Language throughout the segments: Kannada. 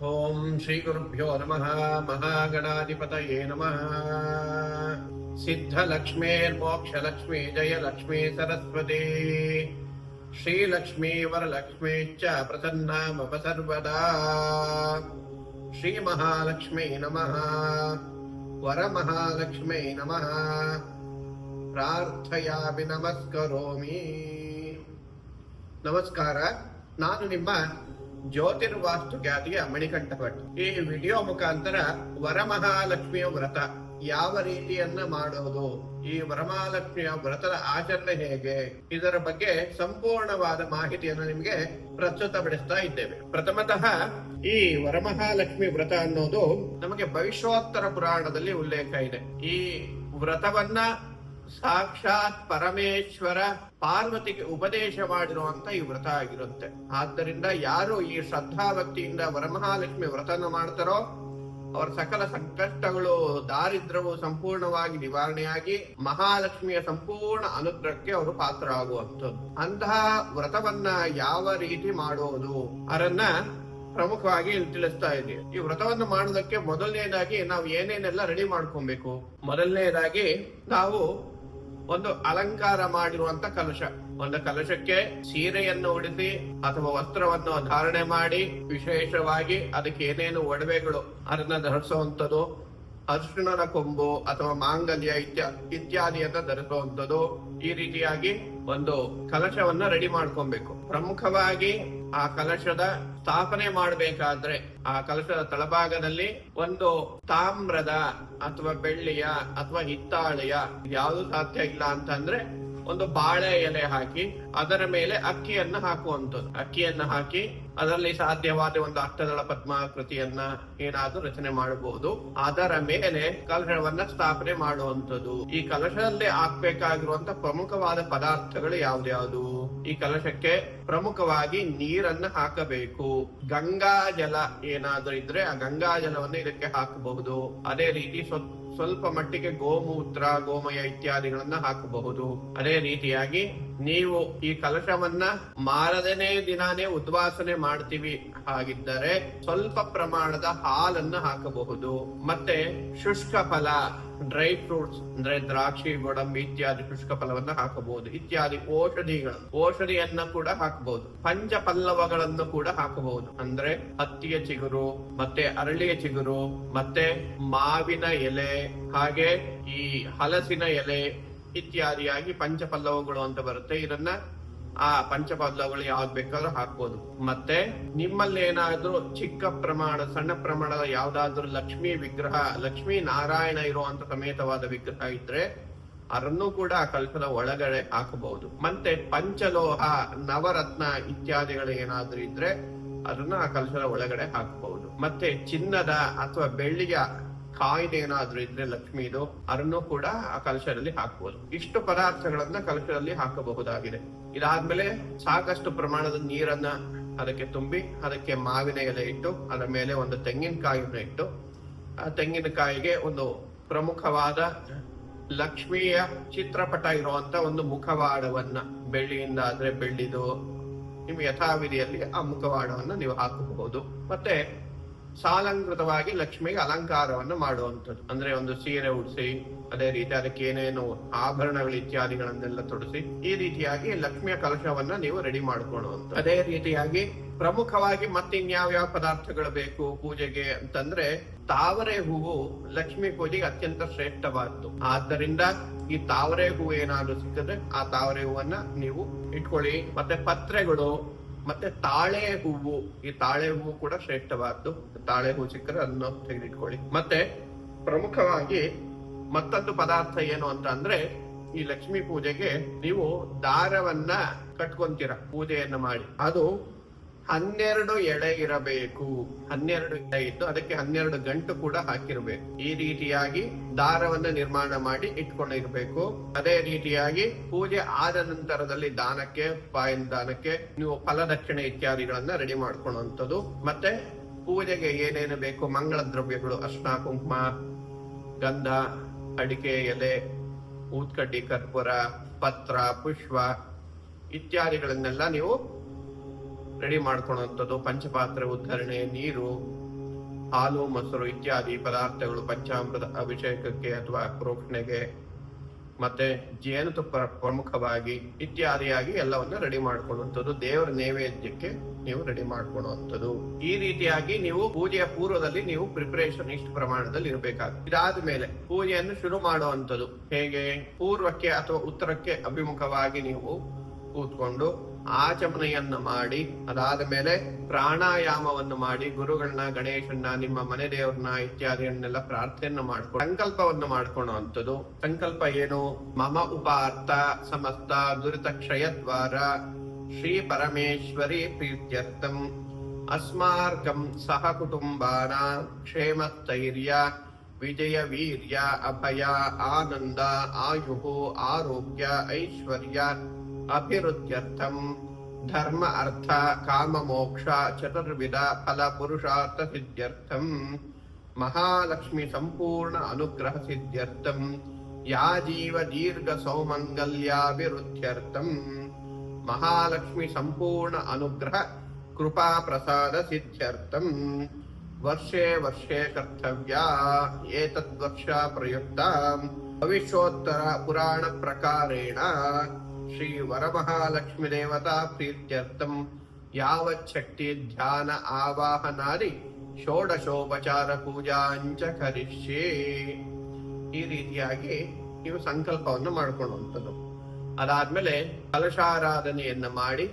ಓಂ ಶ್ರೀ ಗುರುಭ್ಯೋ ನಮಃ ಮಹಾಗಣಾಧಿಪತಯೇ ನಮಃ ಸಿದ್ಧಲಕ್ಷ್ಮೇರ್ಮೋಕ್ಷಲಕ್ಷ್ಮೀ ಜಯಲಕ್ಷ್ಮೀ ಸರಸ್ವತಿ ಶ್ರೀಲಕ್ಷ್ಮೀ ವರಲಕ್ಷ್ಮೀ ಚ ಪ್ರಸನ್ನ ಮಮ ಸರ್ವದಾ ಶ್ರೀ ಮಹಾಲಕ್ಷ್ಮೀ ನಮಃ ವರಮಹಾಲಕ್ಷ್ಮೀ ನಮಃ ಪ್ರಾರ್ಥಯಾಮಿ ನಮಸ್ಕರೋಮಿ ನಮಸ್ಕಾರ ನಾನು ನಿಮ್ಮ ಜ್ಯೋತಿರ್ವಾಸ್ತು ಖ್ಯಾತಿಯ ಭಟ್ ಈ ವಿಡಿಯೋ ಮುಖಾಂತರ ವರಮಹಾಲಕ್ಷ್ಮಿಯ ವ್ರತ. ಯಾವ ರೀತಿಯನ್ನ ಮಾಡೋದು? ಈ ವರಮಹಾಲಕ್ಷ್ಮಿಯ ವ್ರತದ ಆಚರಣೆ ಹೇಗೆ? ಇದರ ಬಗ್ಗೆ ಸಂಪೂರ್ಣವಾದ ಮಾಹಿತಿಯನ್ನು ನಿಮಗೆ ಪ್ರಸ್ತುತಪಡಿಸ್ತಾ ಇದ್ದೇವೆ. ಪ್ರಥಮತಃ ಈ ವರಮಹಾಲಕ್ಷ್ಮಿ ವ್ರತ ಅನ್ನೋದು ನಮಗೆ ಭವಿಷ್ಯೋತ್ತರ ಪುರಾಣದಲ್ಲಿ ಉಲ್ಲೇಖ ಇದೆ. ಈ ವ್ರತವನ್ನ ಸಾಕ್ಷಾತ್ ಪರಮೇಶ್ವರ ಪಾರ್ವತಿಗೆ ಉಪದೇಶ ಮಾಡಿರುವಂತ ಈ ವ್ರತ ಆಗಿರುತ್ತೆ. ಆದ್ದರಿಂದ ಯಾರು ಈ ಶ್ರದ್ಧಾ ಭಕ್ತಿಯಿಂದ ವರಮಹಾಲಕ್ಷ್ಮಿ ವ್ರತನ ಮಾಡ್ತಾರೋ, ಅವರ ಸಕಲ ಸಂಕಷ್ಟಗಳು, ದಾರಿದ್ರ್ಯವು ಸಂಪೂರ್ಣವಾಗಿ ನಿವಾರಣೆಯಾಗಿ ಮಹಾಲಕ್ಷ್ಮಿಯ ಸಂಪೂರ್ಣ ಅನುಗ್ರಹಕ್ಕೆ ಅವರು ಪಾತ್ರರಾಗುವಂಥದ್ದು. ಅಂತಹ ವ್ರತವನ್ನ ಯಾವ ರೀತಿ ಮಾಡೋದು ಅದನ್ನ ಪ್ರಮುಖವಾಗಿ ಇಲ್ಲಿ ತಿಳಿಸ್ತಾ ಇದೆ ಈ ವ್ರತವನ್ನು ಮಾಡೋದಕ್ಕೆ ಮೊದಲನೇದಾಗಿ ನಾವು ಏನೇನೆಲ್ಲ ರೆಡಿ ಮಾಡ್ಕೊಬೇಕು? ಮೊದಲನೇದಾಗಿ ನಾವು ಒಂದು ಅಲಂಕಾರ ಮಾಡಿರುವಂತ ಕಲಶ. ಒಂದು ಕಲಶಕ್ಕೆ ಸೀರೆಯನ್ನು ಉಡಿಸಿ ಅಥವಾ ವಸ್ತ್ರವನ್ನು ಧಾರಣೆ ಮಾಡಿ ವಿಶೇಷವಾಗಿ ಅದಕ್ಕೆ ಏನೇನು ಒಡವೆಗಳು ಅದನ್ನ ಧರಿಸುವಂಥದ್ದು ಅರ್ಶಿಣನ ಕೊಂಬು ಅಥವಾ ಮಾಂಗಲ್ಯ ಇತ್ಯಾ, ಇತ್ಯಾದಿಯನ್ನ ಧರಿಸುವಂಥದ್ದು ಈ ರೀತಿಯಾಗಿ ಒಂದು ಕಲಶವನ್ನ ರೆಡಿ ಮಾಡ್ಕೊಬೇಕು. ಪ್ರಮುಖವಾಗಿ ಆ ಕಲಶದ ಸ್ಥಾಪನೆ ಮಾಡಬೇಕಾದ್ರೆ ಆ ಕಲಶದ ತಳಭಾಗದಲ್ಲಿ ಒಂದು ತಾಮ್ರದ ಅಥವಾ ಬೆಳ್ಳಿಯ ಅಥವಾ ಹಿತ್ತಾಳೆಯ ಯಾವುದು ಸಾಧ್ಯ ಇಲ್ಲ ಅಂತಂದ್ರೆ ಒಂದು ಬಾಳೆ ಎಲೆ ಹಾಕಿ ಅದರ ಮೇಲೆ ಅಕ್ಕಿಯನ್ನ ಹಾಕುವಂಥದ್ದು. ಅಕ್ಕಿಯನ್ನ ಹಾಕಿ ಅದರಲ್ಲಿ ಸಾಧ್ಯವಾದ ಒಂದು ಅಷ್ಟದಳ ಪದ್ಮಾಕೃತಿಯನ್ನ ಏನಾದ್ರೂ ರಚನೆ ಮಾಡಬಹುದು. ಅದರ ಮೇಲೆ ಕಲಶವನ್ನ ಸ್ಥಾಪನೆ ಮಾಡುವಂಥದ್ದು. ಈ ಕಲಶದಲ್ಲಿ ಹಾಕ್ಬೇಕಾಗಿರುವಂತ ಪ್ರಮುಖವಾದ ಪದಾರ್ಥಗಳು ಯಾವ್ದ್ಯಾವ್ದು? ಈ ಕಲಶಕ್ಕೆ ಪ್ರಮುಖವಾಗಿ ನೀರನ್ನ ಹಾಕಬೇಕು. ಗಂಗಾ ಜಲ ಏನಾದ್ರೂ ಇದ್ರೆ ಆ ಗಂಗಾ ಜಲವನ್ನು ಇದಕ್ಕೆ ಹಾಕಬಹುದು. ಅದೇ ರೀತಿ ಸ್ವ- ಸ್ವಲ್ಪ ಮಟ್ಟಿಗೆ ಗೋಮೂತ್ರ, ಗೋಮಯ ಇತ್ಯಾದಿಗಳನ್ನ ಹಾಕಬಹುದು. ಅದೇ ರೀತಿಯಾಗಿ ನೀವು ಈ ಕಲಶವನ್ನ ಮಾರದನೇ ದಿನಾನೇ ಉದ್ವಾಸನೆ ಮಾಡ್ತೀವಿ ಹಾಗಿದ್ದರೆ ಸ್ವಲ್ಪ ಪ್ರಮಾಣದ ಹಾಲನ್ನು ಹಾಕಬಹುದು. ಮತ್ತೆ ಶುಷ್ಕ ಫಲ, ಡ್ರೈ ಫ್ರೂಟ್ಸ್, ಅಂದ್ರೆ ದ್ರಾಕ್ಷಿ, ಗೋಡಂಬಿ ಇತ್ಯಾದಿ ಶುಷ್ಕ ಫಲವನ್ನ ಹಾಕಬಹುದು. ಇತ್ಯಾದಿ ಔಷಧಿಗಳು, ಔಷಧಿಯನ್ನ ಕೂಡ ಹಾಕಬಹುದು. ಪಂಚ ಪಲ್ಲವಗಳನ್ನು ಕೂಡ ಹಾಕಬಹುದು. ಅಂದ್ರೆ ಹತ್ತಿಯ ಚಿಗುರು, ಮತ್ತೆ ಅರಳಿಯ ಚಿಗುರು, ಮತ್ತೆ ಮಾವಿನ ಎಲೆ, ಹಾಗೆ ಈ ಹಲಸಿನ ಎಲೆ ಇತ್ಯಾದಿಯಾಗಿ ಪಂಚಪಲ್ಲವಗಳು ಅಂತ ಬರುತ್ತೆ. ಇದನ್ನ ಆ ಪಂಚಪಲ್ಲವಗಳು ಯಾವ್ದು ಬೇಕಾದ್ರೂ ಹಾಕ್ಬೋದು. ಮತ್ತೆ ನಿಮ್ಮಲ್ಲಿ ಏನಾದ್ರೂ ಚಿಕ್ಕ ಪ್ರಮಾಣ, ಸಣ್ಣ ಪ್ರಮಾಣದ ಯಾವ್ದಾದ್ರೂ ಲಕ್ಷ್ಮೀ ವಿಗ್ರಹ, ಲಕ್ಷ್ಮೀ ನಾರಾಯಣ ಇರುವಂತ ಸಮೇತವಾದ ವಿಗ್ರಹ ಇದ್ರೆ ಅದನ್ನು ಕೂಡ ಆ ಕಲ್ಪದ ಒಳಗಡೆ ಹಾಕಬಹುದು. ಮತ್ತೆ ಪಂಚಲೋಹ, ನವರತ್ನ ಇತ್ಯಾದಿಗಳು ಏನಾದ್ರೂ ಇದ್ರೆ ಅದನ್ನ ಆ ಕಲಶದ ಒಳಗಡೆ ಹಾಕಬಹುದು. ಮತ್ತೆ ಚಿನ್ನದ ಅಥವಾ ಬೆಳ್ಳಿಯ ಕಾಯಿನ್ ಏನಾದ್ರೂ ಇದ್ರೆ ಲಕ್ಷ್ಮೀದು ಅದನ್ನು ಕೂಡ ಆ ಕಲಶದಲ್ಲಿ ಹಾಕಬಹುದು ಇಷ್ಟು ಪದಾರ್ಥಗಳನ್ನ ಕಲಶದಲ್ಲಿ ಹಾಕಬಹುದಾಗಿದೆ. ಇದಾದ್ಮೇಲೆ ಸಾಕಷ್ಟು ಪ್ರಮಾಣದ ನೀರನ್ನ ಅದಕ್ಕೆ ತುಂಬಿ, ಅದಕ್ಕೆ ಮಾವಿನ ಎಲೆ ಇಟ್ಟು, ಅದರ ಮೇಲೆ ಒಂದು ತೆಂಗಿನಕಾಯಿಯನ್ನು ಇಟ್ಟು, ಆ ತೆಂಗಿನಕಾಯಿಗೆ ಒಂದು ಪ್ರಮುಖವಾದ ಲಕ್ಷ್ಮಿಯ ಚಿತ್ರಪಟ ಇರುವಂತ ಒಂದು ಮುಖವಾಡವನ್ನ, ಬೆಳ್ಳಿಯಿಂದ ಆದ್ರೆ ಬೆಳ್ಳಿದು, ನಿಮ್ಗೆ ಯಥಾವಿಧಿಯಲ್ಲಿ ಆ ಮುಖವಾಡವನ್ನ ನೀವು ಹಾಕಬಹುದು. ಮತ್ತೆ ಸಾಲಂಕೃತವಾಗಿ ಲಕ್ಷ್ಮಿಗೆ ಅಲಂಕಾರವನ್ನು ಮಾಡುವಂಥದ್ದು. ಅಂದ್ರೆ ಒಂದು ಸೀರೆ ಉಡಿಸಿ, ಅದೇ ರೀತಿ ಅದಕ್ಕೆ ಏನೇನು ಆಭರಣಗಳು ಇತ್ಯಾದಿಗಳನ್ನೆಲ್ಲ ತೊಡಿಸಿ, ಈ ರೀತಿಯಾಗಿ ಲಕ್ಷ್ಮಿಯ ಕಲಶವನ್ನ ನೀವು ರೆಡಿ ಮಾಡ್ಕೊಳ್ಳುವಂತ ಅದೇ ರೀತಿಯಾಗಿ ಪ್ರಮುಖವಾಗಿ ಮತ್ತಿನ್ಯಾವ್ಯಾವ ಪದಾರ್ಥಗಳು ಬೇಕು ಪೂಜೆಗೆ ಅಂತಂದ್ರೆ ತಾವರೆ ಹೂವು ಲಕ್ಷ್ಮಿ ಪೂಜೆಗೆ ಅತ್ಯಂತ ಶ್ರೇಷ್ಠವಾದ್ದು. ಆದ್ದರಿಂದ ಈ ತಾವರೆ ಹೂವು ಏನಾದ್ರು ಸಿಕ್ಕಿದ್ರೆ ಆ ತಾವರೆ ಹೂವನ್ನ ನೀವು ಇಟ್ಕೊಳ್ಳಿ. ಮತ್ತೆ ಪತ್ರೆಗಳು ಮತ್ತೆ ತಾಳೆ ಹೂವು, ಈ ತಾಳೆ ಹೂವು ಕೂಡ ಶ್ರೇಷ್ಠವಾದ್ದು. ತಾಳೆ ಹೂವು ಸಿಕ್ಕರೆ ಅದನ್ನು ತೆಗೆದಿಟ್ಕೊಳ್ಳಿ. ಮತ್ತೆ ಪ್ರಮುಖವಾಗಿ ಮತ್ತೊಂದು ಪದಾರ್ಥ ಏನು ಅಂತ ಅಂದ್ರೆ, ಈ ಲಕ್ಷ್ಮಿ ಪೂಜೆಗೆ ನೀವು ದಾರವನ್ನ ಕಟ್ಕೊಂತೀರ. ಪೂಜೆಯನ್ನ ಮಾಡಿ. ಅದು ಹನ್ನೆರಡು ಎಳೆ ಇರಬೇಕು. ಹನ್ನೆರಡು ಎಳೆ ಇದ್ದು ಅದಕ್ಕೆ ಹನ್ನೆರಡು ಗಂಟು ಕೂಡ ಹಾಕಿರಬೇಕು. ಈ ರೀತಿಯಾಗಿ ದಾರವನ್ನ ನಿರ್ಮಾಣ ಮಾಡಿ ಇಟ್ಕೊಂಡಿರ್ಬೇಕು. ಅದೇ ರೀತಿಯಾಗಿ ಪೂಜೆ ಆದ ನಂತರದಲ್ಲಿ ದಾನಕ್ಕೆ ಪಾಯನ ದಾನಕ್ಕೆ ನೀವು ಫಲದಕ್ಷಿಣೆ ಇತ್ಯಾದಿಗಳನ್ನ ರೆಡಿ ಮಾಡ್ಕೊಳ್ಳುವಂಥದ್ದು. ಮತ್ತೆ ಪೂಜೆಗೆ ಏನೇನು ಬೇಕು? ಮಂಗಳ ದ್ರವ್ಯಗಳು ಅರ್ಶನ ಕುಂಕುಮ, ಗಂಧ, ಅಡಿಕೆ, ಎಲೆ ಊತ್ಕಡ್ಡಿ ಕರ್ಪೂರ, ಪತ್ರ, ಪುಷ್ಪ ಇತ್ಯಾದಿಗಳನ್ನೆಲ್ಲ ನೀವು ರೆಡಿ ಮಾಡ್ಕೊಳ್ಳುವಂಥದ್ದು ಪಂಚಪಾತ್ರೆ, ಉದ್ಧರಣೆ, ನೀರು, ಹಾಲು, ಮೊಸರು ಇತ್ಯಾದಿ ಪದಾರ್ಥಗಳು, ಪಂಚಾಮೃತ ಅಭಿಷೇಕಕ್ಕೆ ಅಥವಾ ಪ್ರೋಕ್ಷಣೆಗೆ ಮತ್ತೆ ಜೇನುತುಪ್ಪ ಪ್ರಮುಖವಾಗಿ ಇತ್ಯಾದಿಯಾಗಿ ಎಲ್ಲವನ್ನ ರೆಡಿ ಮಾಡ್ಕೊಳ್ಳುವಂಥದ್ದು ದೇವರ ನೈವೇದ್ಯಕ್ಕೆ ನೀವು ರೆಡಿ ಮಾಡ್ಕೊಳ್ಳುವಂಥದ್ದು ಈ ರೀತಿಯಾಗಿ ನೀವು ಪೂಜೆಯ ಪೂರ್ವದಲ್ಲಿ ನೀವು ಪ್ರಿಪರೇಷನ್ ಇಷ್ಟು ಪ್ರಮಾಣದಲ್ಲಿ ಇರಬೇಕಾಗುತ್ತೆ. ಇದಾದ ಮೇಲೆ ಪೂಜೆಯನ್ನು ಶುರು ಮಾಡುವಂಥದ್ದು ಹೇಗೆ? ಪೂರ್ವಕ್ಕೆ ಅಥವಾ ಉತ್ತರಕ್ಕೆ ಅಭಿಮುಖವಾಗಿ ನೀವು ಕೂತ್ಕೊಂಡು ಆಚಮನೆಯನ್ನ ಮಾಡಿ, ಅದಾದ ಮೇಲೆ ಪ್ರಾಣಾಯಾಮವನ್ನು ಮಾಡಿ, ಗುರುಗಳನ್ನ, ಗಣೇಶನ್ನ, ನಿಮ್ಮ ಮನೆ ದೇವ್ರನ್ನ ಇತ್ಯಾದಿಯನ್ನೆಲ್ಲ ಪ್ರಾರ್ಥನೆಯನ್ನ ಮಾಡ್ಕೊಂಡು ಸಂಕಲ್ಪವನ್ನು ಮಾಡ್ಕೊಳ್ಳುವಂಥದ್ದು ಸಂಕಲ್ಪ ಏನು? ಮಮ ಉಪಾರ್ಥ ಸಮಸ್ತ ದುರಿತ ಕ್ಷಯದ್ವಾರ ಶ್ರೀ ಪರಮೇಶ್ವರಿ ಪ್ರೀತ್ಯರ್ಥಂ. ಅಸ್ಮಾರ್ಗಂ ಸಹ ಕುಟುಂಬಾನ ಕ್ಷೇಮ ಸ್ಥೈರ್ಯ ವಿಜಯ ವೀರ್ಯ, ಅಭಯ, ಆನಂದ ಆಯು ಆರೋಗ್ಯ, ಐಶ್ವರ್ಯ. अभिरुच्यर्थम् धर्म अर्थ काममोक्ष चतुर्विध फलपुरुषार्थसिद्ध्यर्थम् महालक्ष्मीसम्पूर्ण अनुग्रहसिद्ध्यर्थम् या जीवदीर्घसौमङ्गल्याभिरुच्यर्थम् महालक्ष्मीसम्पूर्ण अनुग्रह कृपाप्रसादसिद्ध्यर्थम् वर्षे वर्षे कर्तव्या एतद्वर्षा प्रयुक्ता। भविष्योत्तरपुराणप्रकारेण ಶ್ರೀ ವರಮಹಾಲಕ್ಷ್ಮಿ ದೇವತಾ ಪ್ರೀತ್ಯರ್ಥಂ ಯಾವಚ್ಛಕ್ತಿ ಧ್ಯಾನ ಆವಾಹನಾದಿ ಷೋಡಶೋಪಚಾರ ಪೂಜಾಂಚ ಕರಿಷ್ಯೇ. ಈ ರೀತಿಯಾಗಿ ನೀವು ಸಂಕಲ್ಪವನ್ನು ಮಾಡಿಕೊಳ್ಳುವಂಥದ್ದು. ಅದಾದ್ಮೇಲೆ ಕಲಶಾರಾಧನೆಯನ್ನು ಮಾಡಿ,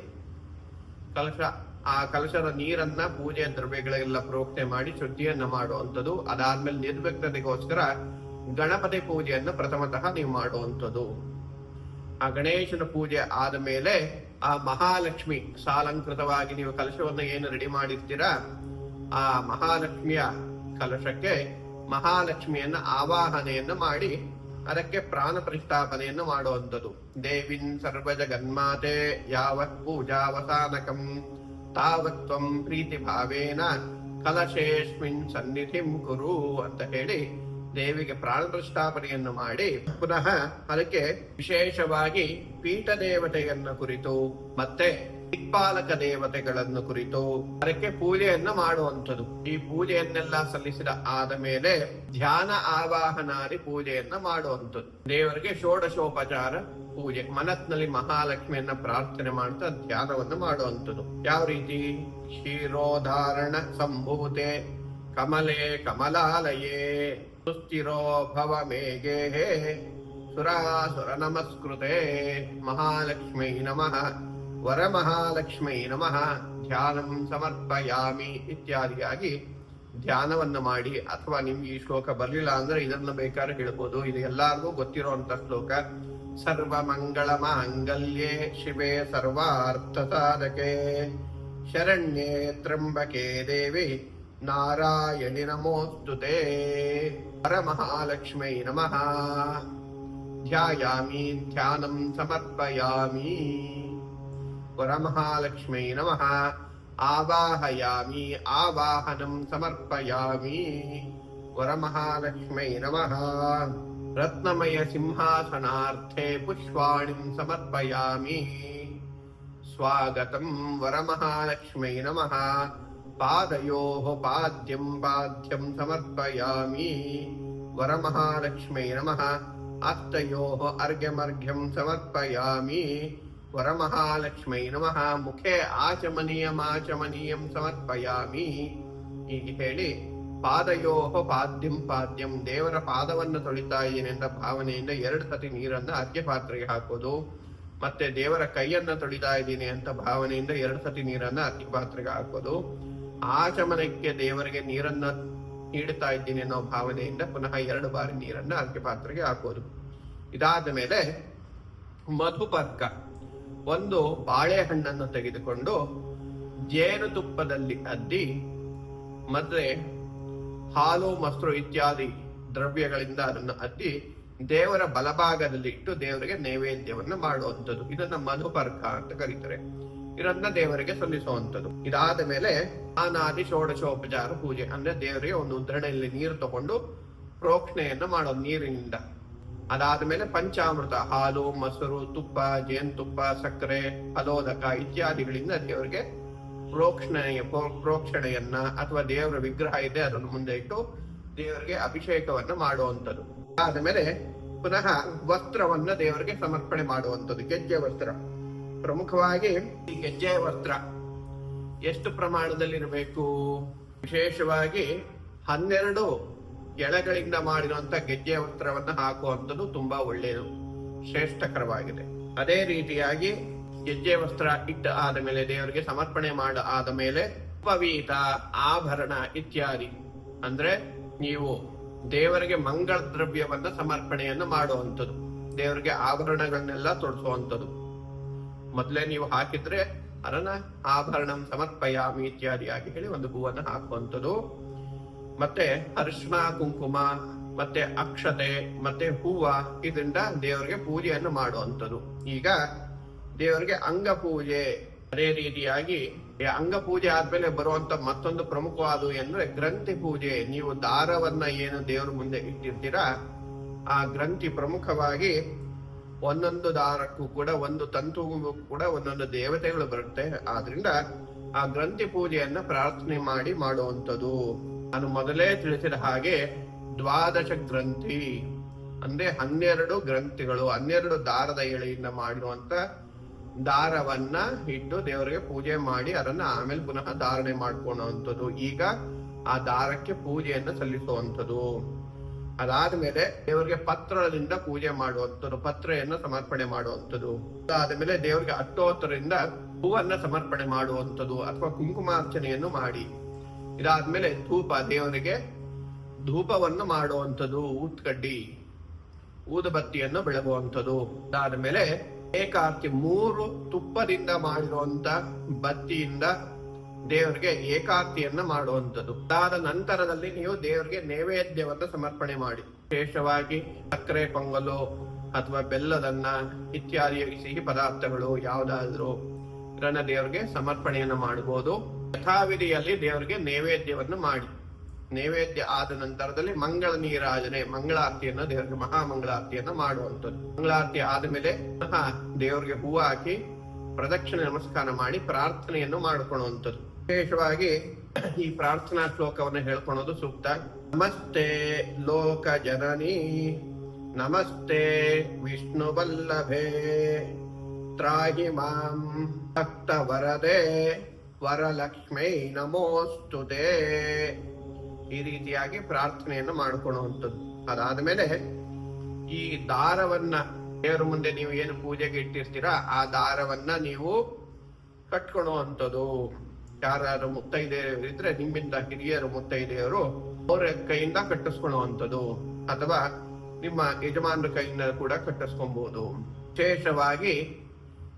ಕಲಶ, ಆ ಕಲಶದ ನೀರನ್ನ ಪೂಜೆಯ ದ್ರವ್ಯಗಳೆಲ್ಲ ಪ್ರೋಕ್ತೆ ಮಾಡಿ ಶುದ್ಧಿಯನ್ನು ಮಾಡುವಂಥದ್ದು. ಅದಾದ್ಮೇಲೆ ನಿರ್ವಿಘ್ನತೆಗೋಸ್ಕರ ಗಣಪತಿ ಪೂಜೆಯನ್ನು ಪ್ರಥಮತಃ ನೀವು ಮಾಡುವಂಥದ್ದು. ಆ ಗಣೇಶನ ಪೂಜೆ ಆದ ಮೇಲೆ ಆ ಮಹಾಲಕ್ಷ್ಮಿ ಸಾಲಂಕೃತವಾಗಿ ನೀವು ಕಲಶವನ್ನ ಏನು ರೆಡಿ ಮಾಡಿರ್ತೀರಾ, ಆ ಮಹಾಲಕ್ಷ್ಮಿಯ ಕಲಶಕ್ಕೆ ಮಹಾಲಕ್ಷ್ಮಿಯನ್ನ ಆವಾಹನೆಯನ್ನ ಮಾಡಿ ಅದಕ್ಕೆ ಪ್ರಾಣ ಪ್ರತಿಷ್ಠಾಪನೆಯನ್ನು ಮಾಡುವಂಥದ್ದು. ದೇವಿನ್ ಸರ್ವ ಜಗನ್ಮಾತೆ ಯಾವತ್ ಪೂಜಾವಸಾನಕಂ ತಾವತ್ವಂ ತ್ವಂ ಪ್ರೀತಿ ಭಾವೇನ ಕಲಶೇಸ್ಮಿನ್ ಸನ್ನಿಧಿಂ ಕುರು ಅಂತ ಹೇಳಿ ದೇವಿಗೆ ಪ್ರಾಣ ಪ್ರತಿಷ್ಠಾಪನೆಯನ್ನು ಮಾಡಿ ಪುನಃ ಅದಕ್ಕೆ ವಿಶೇಷವಾಗಿ ಪೀಠ ದೇವತೆಯನ್ನ ಕುರಿತು ಮತ್ತೆ ದಿಕ್ಪಾಲಕ ದೇವತೆಗಳನ್ನು ಕುರಿತು ಅದಕ್ಕೆ ಪೂಜೆಯನ್ನ ಮಾಡುವಂಥದ್ದು. ಈ ಪೂಜೆಯನ್ನೆಲ್ಲ ಸಲ್ಲಿಸಿದ ಆದ ಮೇಲೆ ಧ್ಯಾನ ಆವಾಹನಾದಿ ಪೂಜೆಯನ್ನ ಮಾಡುವಂಥದ್ದು. ದೇವರಿಗೆ ಷೋಡಶೋಪಚಾರ ಪೂಜೆ. ಮನಸ್ಸಿನಲ್ಲಿ ಮಹಾಲಕ್ಷ್ಮಿಯನ್ನ ಪ್ರಾರ್ಥನೆ ಮಾಡ್ತಾ ಧ್ಯಾನವನ್ನು ಮಾಡುವಂಥದ್ದು. ಯಾವ ರೀತಿ? ಕ್ಷೀರೋಧಾರಣ ಸಂಭೂತೆ ಕಮಲೆ ಕಮಲಾಲಯೇ. ಸುಸ್ಥಿರೋ ಭವ ಸುರಾ ಸುರಾಸುರ ನಮಸ್ಕೃತೆ ಮಹಾಲಕ್ಷ್ಮೈ ನಮಃ. ವರಮಹಾಲಕ್ಷ್ಮೈ ನಮಃ. ಧ್ಯಾನಂ ಸಮರ್ಪಯಾಮಿ ಇತ್ಯಾದಿಯಾಗಿ ಧ್ಯಾನವನ್ನು ಮಾಡಿ ಅಥವಾ ನಿಮ್ಗೆ ಈ ಶ್ಲೋಕ ಬರಲಿಲ್ಲ ಅಂದ್ರೆ ಇದನ್ನ ಬೇಕಾದ್ರೆ ಹೇಳ್ಬೋದು. ಇದು ಎಲ್ಲಾರ್ಗೂ ಗೊತ್ತಿರುವಂತ ಶ್ಲೋಕ. ಸರ್ವ ಮಂಗಳ ಮಾಂಗಲ್ಯೇ ಶಿವೆ ಸರ್ವಾರ್ಥ ಸಾಧಕೆ. ಶರಣ್ಯೇ ತ್ರಂಬಕೆ ದೇವಿ ನಾರಾಯಣಿ ನಮೋಸ್ತುತೆ. ವರಮಹಾಲಕ್ಷ್ಮೈ ನಮಃ ಧ್ಯಾಯಾಮಿ ಧ್ಯಾನಂ ಸಮರ್ಪಯಾಮಿ ವರಮಹಾಲಕ್ಷ್ಮೈ ನಮಃ ಆವಾಹಯಾಮಿ ಆವಾಹನಂ ಸಮರ್ಪಯಾಮಿ ವರಮಹಾಲಕ್ಷ್ಮೈ ನಮಃ ರತ್ನಮಯ ಸಿಂಹಾಸನಾರ್ಥೆ ಪುಷ್ಪಾಣಿಂ ಸಮರ್ಪಯಾಮಿ ಸ್ವಾಗತಂ ವರಮಹಾಲಕ್ಷ್ಮೈ ನಮಃ ಪಾದಯೋः ಪಾದ್ಯಂ ಪಾದ್ಯಂ ಸಮರ್ಪಯಾಮಿ ವರಮಹಾಲಕ್ಷ್ಮೈ ನಮಃ ಹಸ್ತಯೋः ಅರ್ಘ್ಯಮರ್ಘ್ಯಂ ಸಮರ್ಪಯಾಮಿ ವರಮಹಾಲಕ್ಷ್ಮೈ ನಮಃ ಮುಖೇ ಆಚಮನೀಯಮಾಚಮನೀಯಂ ಸಮರ್ಪಯಾಮಿ ಹೀಗೆ ಹೇಳಿ ಪಾದಯೋಹ ಪಾದ್ಯಂ ಪಾದ್ಯಂ ದೇವರ ಪಾದವನ್ನು ತೊಳಿತಾ ಇದ್ದೇನೆ ಅಂತ ಭಾವನೆಯಿಂದ ಎರಡು ಸತಿ ನೀರನ್ನ ಅರ್ಘ್ಯ ಪಾತ್ರೆಗೆ ಹಾಕೋದು, ಮತ್ತೆ ದೇವರ ಕೈಯನ್ನ ತೊಳಿತಾ ಇದ್ದೀನಿ ಅಂತ ಭಾವನೆಯಿಂದ ಎರಡು ಸತಿ ನೀರನ್ನ ಅರ್ಘ್ಯ ಪಾತ್ರೆಗೆ ಹಾಕೋದು. ಆಚಮನಕ್ಕೆ ದೇವರಿಗೆ ನೀರನ್ನ ನೀಡುತ್ತಾ ಇದ್ದೀನಿ ಅನ್ನೋ ಭಾವನೆಯಿಂದ ಪುನಃ ಎರಡು ಬಾರಿ ನೀರನ್ನ ಅರ್ಘ್ಯ ಪಾತ್ರೆಗೆ ಹಾಕೋದು. ಇದಾದ ಮೇಲೆ ಮಧುಪರ್ಕ, ಒಂದು ಬಾಳೆಹಣ್ಣನ್ನು ತೆಗೆದುಕೊಂಡು ಜೇನುತುಪ್ಪದಲ್ಲಿ ಅದ್ದಿ, ಮತ್ತೆ ಹಾಲು, ಮೊಸರು ಇತ್ಯಾದಿ ದ್ರವ್ಯಗಳಿಂದ ಅದನ್ನು ಅದ್ದಿ ದೇವರ ಬಲಭಾಗದಲ್ಲಿ ಇಟ್ಟು ದೇವರಿಗೆ ನೈವೇದ್ಯವನ್ನು ಮಾಡುವಂಥದ್ದು. ಇದನ್ನ ಮಧುಪರ್ಕ ಅಂತ ಕರೀತಾರೆ. ಇದನ್ನ ದೇವರಿಗೆ ಸಲ್ಲಿಸುವಂಥದ್ದು. ಇದಾದ ಮೇಲೆ ಅನಾದಿ ಷೋಡಶೋಪಚಾರ ಪೂಜೆ, ಅಂದ್ರೆ ದೇವರಿಗೆ ಒಂದು ಉದ್ರಣೆಯಲ್ಲಿ ನೀರು ತಗೊಂಡು ಪ್ರೋಕ್ಷಣೆಯನ್ನು ಮಾಡೋದು ನೀರಿನಿಂದ. ಅದಾದ ಮೇಲೆ ಪಂಚಾಮೃತ, ಹಾಲು, ಮೊಸರು, ತುಪ್ಪ, ಜೇನುತುಪ್ಪ, ಸಕ್ಕರೆ ಅಲೋದಕ ಇತ್ಯಾದಿಗಳಿಂದ ದೇವರಿಗೆ ಪ್ರೋಕ್ಷಣೆಯ, ಪ್ರೋ- ಪ್ರೋಕ್ಷಣೆಯನ್ನ ಅಥವಾ ದೇವರ ವಿಗ್ರಹ ಇದೆ, ಅದನ್ನು ಮುಂದೆ ಇಟ್ಟು ದೇವರಿಗೆ ಅಭಿಷೇಕವನ್ನ ಮಾಡುವಂಥದ್ದು. ಆದಮೇಲೆ ಪುನಃ ವಸ್ತ್ರವನ್ನ ದೇವರಿಗೆ ಸಮರ್ಪಣೆ ಮಾಡುವಂಥದ್ದು ಗೆಜ್ಜೆ ವಸ್ತ್ರ. ಪ್ರಮುಖವಾಗಿ ಈ ಗೆಜ್ಜೆ ವಸ್ತ್ರ ಎಷ್ಟು ಪ್ರಮಾಣದಲ್ಲಿರಬೇಕು? ವಿಶೇಷವಾಗಿ ಹನ್ನೆರಡು ಎಳೆಗಳಿಂದ ಮಾಡಿರುವಂತ ಗೆಜ್ಜೆ ವಸ್ತ್ರವನ್ನ ಹಾಕುವಂಥದ್ದು ತುಂಬಾ ಒಳ್ಳೆಯದು, ಶ್ರೇಷ್ಠಕರವಾಗಿದೆ. ಅದೇ ರೀತಿಯಾಗಿ ಗೆಜ್ಜೆ ವಸ್ತ್ರ ಇಟ್ಟ ಆದ ಮೇಲೆ, ದೇವರಿಗೆ ಸಮರ್ಪಣೆ ಮಾಡ ಆದ ಮೇಲೆ ಪವೀತ ಆಭರಣ ಇತ್ಯಾದಿ, ಅಂದ್ರೆ ನೀವು ದೇವರಿಗೆ ಮಂಗಳ ದ್ರವ್ಯವನ್ನ ಸಮರ್ಪಣೆಯನ್ನು ಮಾಡುವಂಥದ್ದು, ದೇವರಿಗೆ ಆಭರಣಗಳನ್ನೆಲ್ಲ ತೊಡಿಸುವಂಥದ್ದು. ಮೊದಲೇ ನೀವು ಹಾಕಿದ್ರೆ ಅದನ್ನ ಆಭರಣಂ ಸಮರ್ಪಯಾಮಿ ಇತ್ಯಾದಿಯಾಗಿ ಹೇಳಿ ಒಂದು ಹೂವನ್ನು ಹಾಕುವಂಥದ್ದು. ಮತ್ತೆ ಅರಿಶಿನ ಕುಂಕುಮ, ಮತ್ತೆ ಅಕ್ಷತೆ, ಮತ್ತೆ ಹೂವ, ಇದರಿಂದ ದೇವರಿಗೆ ಪೂಜೆಯನ್ನು ಮಾಡುವಂಥದ್ದು. ಈಗ ದೇವರಿಗೆ ಅಂಗ ಪೂಜೆ ಅದೇ ರೀತಿಯಾಗಿ ಅಂಗ ಪೂಜೆ ಆದ್ಮೇಲೆ ಬರುವಂತ ಮತ್ತೊಂದು ಪ್ರಮುಖವಾದ ಅಂದ್ರೆ ಗ್ರಂಥಿ ಪೂಜೆ. ನೀವು ದಾರವನ್ನ ಏನು ದೇವರ ಮುಂದೆ ಇಟ್ಟಿರ್ತೀರಾ, ಆ ಗ್ರಂಥಿ ಪ್ರಮುಖವಾಗಿ ಒಂದೊಂದು ದಾರಕ್ಕೂ ಕೂಡ, ಒಂದು ತಂತುಗೂ ಕೂಡ ಒಂದೊಂದು ದೇವತೆಗಳು ಬರುತ್ತೆ. ಆದ್ರಿಂದ ಆ ಗ್ರಂಥಿ ಪೂಜೆಯನ್ನ ಪ್ರಾರ್ಥನೆ ಮಾಡಿ ಮಾಡುವಂಥದ್ದು. ನಾನು ಮೊದಲೇ ತಿಳಿಸಿದ ಹಾಗೆ ದ್ವಾದಶ ಗ್ರಂಥಿ. ಅಂದ್ರೆ ಹನ್ನೆರಡು ಗ್ರಂಥಿಗಳು, ಹನ್ನೆರಡು ದಾರದ ಎಳೆಯಿಂದ ಮಾಡಿರುವಂತ ದಾರವನ್ನ ಇಟ್ಟು ದೇವರಿಗೆ ಪೂಜೆ ಮಾಡಿ ಅದನ್ನ ಆಮೇಲೆ ಪುನಃ ಧಾರಣೆ ಮಾಡ್ಕೊಳ್ಳುವಂಥದ್ದು. ಈಗ ಆ ದಾರಕ್ಕೆ ಪೂಜೆಯನ್ನು ಸಲ್ಲಿಸುವಂಥದ್ದು. ಅದಾದ್ಮೇಲೆ ದೇವರಿಗೆ ಪತ್ರದಿಂದ ಪೂಜೆ ಮಾಡುವಂಥದ್ದು, ಪತ್ರೆಯನ್ನು ಸಮರ್ಪಣೆ ಮಾಡುವಂಥದ್ದು. ಅದಾದ್ಮೇಲೆ ದೇವರಿಗೆ ಅಟ್ಟೋತ್ತರಿಂದ ಹೂವನ್ನ ಸಮರ್ಪಣೆ ಮಾಡುವಂಥದ್ದು ಅಥವಾ ಕುಂಕುಮಾರ್ಚನೆಯನ್ನು ಮಾಡಿ. ಇದಾದ್ಮೇಲೆ ಧೂಪ, ದೇವರಿಗೆ ಧೂಪವನ್ನು ಮಾಡುವಂಥದ್ದು, ಊತ್ಕಡ್ಡಿ, ಊದುಬತ್ತಿಯನ್ನು ಬೆಳಗುವಂಥದ್ದು. ಅದಾದ್ಮೇಲೆ ಏಕಾರ್ತಿ ಮೂರು ತುಪ್ಪದಿಂದ ಮಾಡಿರುವಂತ ಬತ್ತಿಯಿಂದ ದೇವರಿಗೆ ಏಕಾರ್ತಿಯನ್ನ ಮಾಡುವಂಥದ್ದು. ಅದಾದ ನಂತರದಲ್ಲಿ ನೀವು ದೇವರಿಗೆ ನೈವೇದ್ಯವನ್ನು ಸಮರ್ಪಣೆ ಮಾಡಿ. ವಿಶೇಷವಾಗಿ ಸಕ್ಕರೆ, ಪೊಂಗಲು ಅಥವಾ ಬೆಲ್ಲದನ್ನ ಇತ್ಯಾದಿ ಸಿಹಿ ಪದಾರ್ಥಗಳು ಯಾವುದಾದ್ರೂ ಇದನ್ನ ದೇವರಿಗೆ ಸಮರ್ಪಣೆಯನ್ನು ಮಾಡಬಹುದು ಯಥಾವಿಧಿಯಲ್ಲಿ ದೇವರಿಗೆ ನೈವೇದ್ಯವನ್ನು ಮಾಡಿ. ನೈವೇದ್ಯ ಆದ ನಂತರದಲ್ಲಿ ಮಂಗಳ ನೀರಾಜನೆ, ಮಂಗಳಾರತಿಯನ್ನ ದೇವರಿಗೆ ಮಹಾಮಂಗಳಾರತಿಯನ್ನ ಮಾಡುವಂಥದ್ದು. ಮಂಗಳಾರತಿ ಆದಮೇಲೆ ದೇವರಿಗೆ ಹೂವು ಹಾಕಿ ಪ್ರದಕ್ಷಿಣೆ ನಮಸ್ಕಾರ ಮಾಡಿ ಪ್ರಾರ್ಥನೆಯನ್ನು ಮಾಡಿಕೊಳ್ಳುವಂಥದ್ದು ವಿಶೇಷವಾಗಿ ಈ ಪ್ರಾರ್ಥನಾ ಶ್ಲೋಕವನ್ನು ಹೇಳ್ಕೊಳೋದು ಸೂಕ್ತ. ನಮಸ್ತೆ ಲೋಕ ಜನನಿ, ನಮಸ್ತೆ ವಿಷ್ಣು ವಲ್ಲಭೆ. ತ್ರಾಹಿ ಮಾಂ ಭಕ್ತ ವರದೆ, ವರಲಕ್ಷ್ಮೈ ನಮೋಸ್ತುತೆ ಈ ರೀತಿಯಾಗಿ ಪ್ರಾರ್ಥನೆಯನ್ನು ಮಾಡಿಕೊಳ್ಳುವಂಥದ್ದು ಅದಾದ್ಮೇಲೆ ಈ ದಾರವನ್ನ ದೇವರ ಮುಂದೆ ನೀವು ಏನು ಪೂಜೆಗೆ ಇಟ್ಟಿರ್ತೀರಾ, ಆ ದಾರವನ್ನ ನೀವು ಕಟ್ಕೊಳ್ಳುವಂಥದ್ದು ಯಾರು ಮುತ್ತೈದೆಯರು ಇದ್ರೆ ನಿಮ್ಮಿಂದ ಹಿರಿಯರು, ಮುತ್ತೈದೆಯರು ಅವರ ಕೈಯಿಂದ ಕಟ್ಟಿಸ್ಕೊಳ್ಳುವಂಥದ್ದು ಅಥವಾ ನಿಮ್ಮ ಯಜಮಾನರ ಕೈಯಿಂದ ಕೂಡ ಕಟ್ಟಿಸ್ಕೊಬಹುದು ವಿಶೇಷವಾಗಿ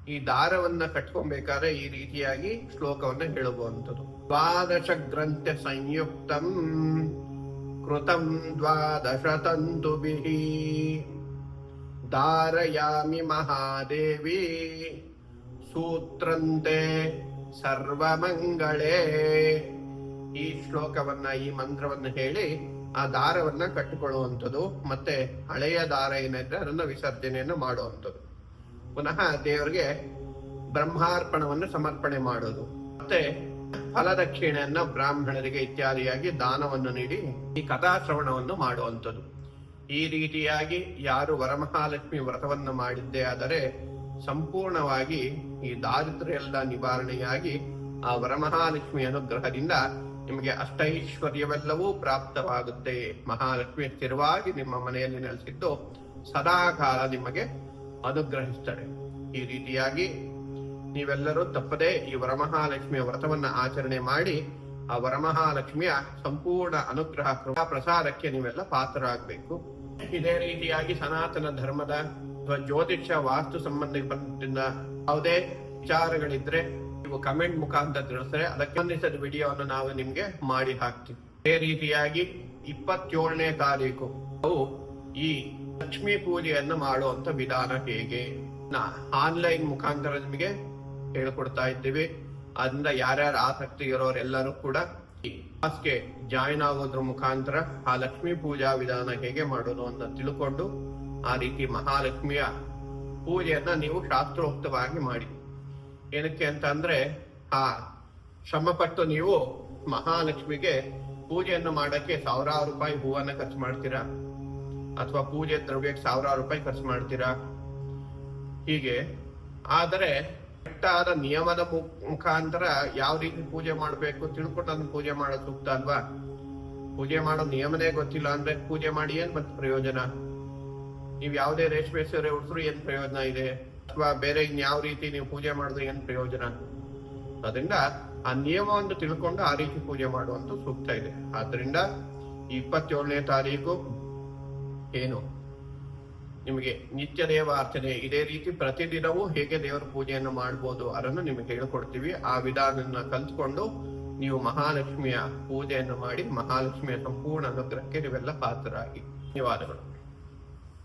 ಈ ದಾರವನ್ನ ಕಟ್ಕೊಬೇಕಾದ್ರೆ ಈ ರೀತಿಯಾಗಿ ಶ್ಲೋಕವನ್ನ ಹೇಳುವಂಥದ್ದು ದ್ವಾದಶ ಗ್ರಂಥ ಸಂಯುಕ್ತ ಕೃತಂ ದ್ವಾದಶ ತಂತುಭಿಃ ದಾರಯಾಮಿ ಮಹಾದೇವಿ ಸೂತ್ರಂತೆ ಸರ್ವಮಂಗಳೇ. ಈ ಶ್ಲೋಕವನ್ನ, ಈ ಮಂತ್ರವನ್ನ ಹೇಳಿ ಆ ದಾರವನ್ನ ಕಟ್ಟಿಕೊಳ್ಳುವಂಥದ್ದು, ಮತ್ತೆ ಹಳೆಯ ದಾರ ಏನಿದ್ರೆ ಅದನ್ನ ವಿಸರ್ಜನೆಯನ್ನು ಮಾಡುವಂಥದ್ದು. ಪುನಃ ದೇವರಿಗೆ ಬ್ರಹ್ಮಾರ್ಪಣವನ್ನು ಸಮರ್ಪಣೆ ಮಾಡೋದು. ಮತ್ತೆ ಫಲದಕ್ಷಿಣೆಯನ್ನ ಬ್ರಾಹ್ಮಣರಿಗೆ ಇತ್ಯಾದಿಯಾಗಿ ದಾನವನ್ನು ನೀಡಿ ಈ ಕಥಾಶ್ರವಣವನ್ನು ಮಾಡುವಂಥದ್ದು. ಈ ರೀತಿಯಾಗಿ ಯಾರು ವರಮಹಾಲಕ್ಷ್ಮಿ ವ್ರತವನ್ನು ಮಾಡಿದ್ದೇ ಆದರೆ ಸಂಪೂರ್ಣವಾಗಿ ಈ ದಾರಿದ್ರ್ಯ ಎಲ್ಲ ನಿವಾರಣೆಯಾಗಿ ಆ ವರಮಹಾಲಕ್ಷ್ಮಿ ಅನುಗ್ರಹದಿಂದ ನಿಮಗೆ ಅಷ್ಟೈಶ್ವರ್ಯವೆಲ್ಲವೂ ಪ್ರಾಪ್ತವಾಗುತ್ತೆ. ಮಹಾಲಕ್ಷ್ಮಿ ಸ್ಥಿರವಾಗಿ ನಿಮ್ಮ ಮನೆಯಲ್ಲಿ ನೆಲೆಸಿದ್ದು ಸದಾಕಾಲ ನಿಮಗೆ ಅನುಗ್ರಹಿಸ್ತಾಳೆ ಈ ರೀತಿಯಾಗಿ ನೀವೆಲ್ಲರೂ ತಪ್ಪದೆ ಈ ವರಮಹಾಲಕ್ಷ್ಮಿಯ ವ್ರತವನ್ನ ಆಚರಣೆ ಮಾಡಿ ಆ ವರಮಹಾಲಕ್ಷ್ಮಿಯ ಸಂಪೂರ್ಣ ಅನುಗ್ರಹ ಪ್ರಸಾದಕ್ಕೆ ನೀವೆಲ್ಲ ಪಾತ್ರರಾಗಬೇಕು. ಇದೇ ರೀತಿಯಾಗಿ ಸನಾತನ ಧರ್ಮದ ಅಥವಾ ಜ್ಯೋತಿಷ್ಯ ವಾಸ್ತು ಸಂಬಂಧಪಟ್ಟಿದ್ದ ಯಾವುದೇ ವಿಚಾರಗಳಿದ್ರೆ ನೀವು ಕಮೆಂಟ್ ಮುಖಾಂತರ ತಿಳಿಸಿದ್ರೆ ಅದಕ್ಕೆ ಸಂಬಂಧಿಸಿದ ವಿಡಿಯೋವನ್ನು ನಾವು ನಿಮ್ಗೆ ಮಾಡಿ ಹಾಕ್ತೀವಿ. ಅದೇ ರೀತಿಯಾಗಿ ಇಪ್ಪತ್ತೇಳನೇ ತಾರೀಕು ನಾವು ಈ ಲಕ್ಷ್ಮೀ ಪೂಜೆಯನ್ನು ಮಾಡುವಂತ ವಿಧಾನ ಹೇಗೆ ನಾ ಆನ್ಲೈನ್ ಮುಖಾಂತರ ನಿಮಗೆ ಹೇಳ್ಕೊಡ್ತಾ ಇದ್ದೀವಿ. ಅದರಿಂದ ಯಾರ್ಯಾರು ಆಸಕ್ತಿ ಇರೋರೆಲ್ಲರೂ ಕೂಡ ಜಾಯಿನ್ ಆಗೋದ್ರ ಮುಖಾಂತರ ಆ ಲಕ್ಷ್ಮೀ ಪೂಜಾ ವಿಧಾನ ಹೇಗೆ ಮಾಡೋದು ಅಂತ ತಿಳ್ಕೊಂಡು ಆ ರೀತಿ ಮಹಾಲಕ್ಷ್ಮಿಯ ಪೂಜೆಯನ್ನ ನೀವು ಶಾಸ್ತ್ರೋಕ್ತವಾಗಿ ಮಾಡಿ. ಏನಕ್ಕೆ ಅಂತ ಅಂದ್ರೆ ಆ ಶ್ರಮಪಟ್ಟು ನೀವು ಮಹಾಲಕ್ಷ್ಮಿಗೆ ಪೂಜೆಯನ್ನು ಮಾಡಕ್ಕೆ ಸಾವಿರಾರು ರೂಪಾಯಿ ಹೂವನ್ನ ಖರ್ಚು ಮಾಡ್ತೀರಾ? ಅಥವಾ ಪೂಜೆ ದ್ರವ್ಯಕ್ಕೆ ಸಾವಿರಾರು ರೂಪಾಯಿ ಖರ್ಚು ಮಾಡ್ತೀರಾ? ಹೀಗೆ. ಆದರೆ ಕೆಟ್ಟಾದ ನಿಯಮದ ಮುಖಾಂತರ ಯಾವ ರೀತಿ ಪೂಜೆ ಮಾಡಬೇಕು ತಿಳ್ಕೊಂಡು ಅದನ್ನ ಪೂಜೆ ಮಾಡೋದು ಸೂಕ್ತ ಅಲ್ವಾ? ಪೂಜೆ ಮಾಡೋ ನಿಯಮನೇ ಗೊತ್ತಿಲ್ಲ ಅಂದ್ರೆ ಪೂಜೆ ಮಾಡಿ ಏನ್ ಮತ್ತೆ ಪ್ರಯೋಜನ? ನೀವ್ ಯಾವುದೇ ರೇಷ್ಮೆ ಸೀರೆ ಉಡಿದ್ರು ಏನ್ ಪ್ರಯೋಜನ ಇದೆ? ಅಥವಾ ಬೇರೆ ಇನ್ಯಾವ ರೀತಿ ನೀವು ಪೂಜೆ ಮಾಡಿದ್ರೆ ಏನ್ ಪ್ರಯೋಜನ? ಅದರಿಂದ ಆ ನಿಯಮವನ್ನು ತಿಳ್ಕೊಂಡು ಆ ರೀತಿ ಪೂಜೆ ಮಾಡುವಂತ ಸೂಕ್ತ ಇದೆ. ಆದ್ರಿಂದ ಇಪ್ಪತ್ತೇಳನೇ ತಾರೀಕು ಏನು? ನಿಮಗೆ ನಿತ್ಯ ದೇವ ಅರ್ಚನೆ ಇದೇ ರೀತಿ ಪ್ರತಿದಿನವೂ ಹೇಗೆ ದೇವರ ಪೂಜೆಯನ್ನು ಮಾಡಬಹುದು ಅದನ್ನು ನಿಮಗೆ ಹೇಳ್ಕೊಡ್ತೀವಿ. ಆ ವಿಧಾನವನ್ನ ಕಲ್ತ್ಕೊಂಡು ನೀವು ಮಹಾಲಕ್ಷ್ಮಿಯ ಪೂಜೆಯನ್ನು ಮಾಡಿ ಮಹಾಲಕ್ಷ್ಮಿಯ ಸಂಪೂರ್ಣ ಅನುಗ್ರಹಕ್ಕೆ ನೀವೆಲ್ಲ ಪಾತ್ರರಾಗಿ. ಧನ್ಯವಾದಗಳು.